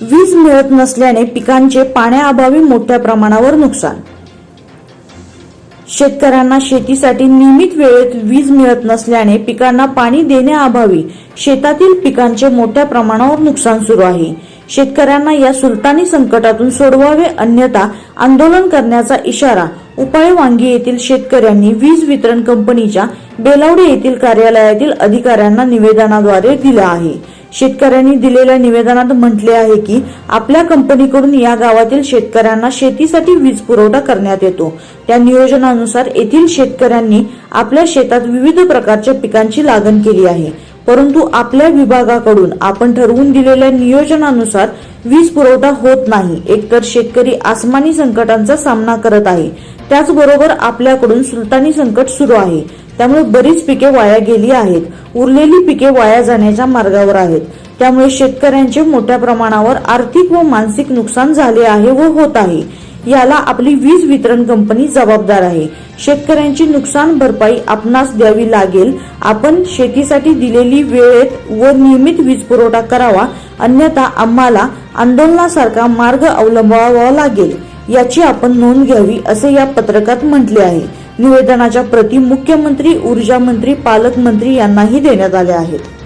वीज मिळत नसल्याने पिकांचे पाण्याअभावी मोठ्या प्रमाणावर नुकसान. शेतकऱ्यांना शेतीसाठी नियमित वेळेत वीज मिळत नसल्याने पिकांना पाणी देण्याअभावी शेतातील पिकांचे मोठ्या प्रमाणावर नुकसान सुरू आहे. शेतकऱ्यांना या सुलतानी संकटातून सोडवावे अन्यथा आंदोलन करण्याचा इशारा उपाळे वांगी येथील शेतकऱ्यांनी वीज वितरण कंपनीच्या बेलावडे येथील कार्यालयातील अधिकाऱ्यांना निवेदनाद्वारे दिला आहे. शेतकऱ्यांनी दिलेल्या निवेदनात म्हटले आहे की आपल्या कंपनीकडून या गावातील शेतकऱ्यांना शेतीसाठी वीज पुरवठा करण्यात येतो. त्या नियोजनानुसार येथील शेतकऱ्यांनी आपल्या शेतात विविध प्रकारच्या पिकांची लागण केली आहे. परंतु आपल्या विभागाकडून आपण ठरवून दिलेल्या नियोजनानुसार वीज पुरवठा होत नाही. एकतर शेतकरी आसमानी संकटांचा सामना करत आहे. त्याचबरोबर आपल्याकडून सुलतानी संकट सुरू आहे. त्यामुळे बरीच पिके वाया गेली आहेत. उरलेली पिके वाया जाण्याच्या मार्गावर आहेत. त्यामुळे शेतकऱ्यांचे मोठ्या प्रमाणावर आर्थिक व मानसिक नुकसान झाले आहे व होत आहे. याला आपली वीज वितरण कंपनी जबाबदार आहे. शेतकऱ्यांची नुकसान भरपाई आपणास द्यावी लागेल. आपण शेतीसाठी दिलेली वेळेत व नियमित वीज पुरवठा करावा. अन्यथा आम्हाला आंदोलनासारखा मार्ग अवलंबावा लागेल. याची आपण नोंद घ्यावी असे या पत्रकात म्हटले आहे. निवेदनाच्या प्रती मुख्यमंत्री ऊर्जा मंत्री पालकमंत्री यांनाही देण्यात आल्या आहेत.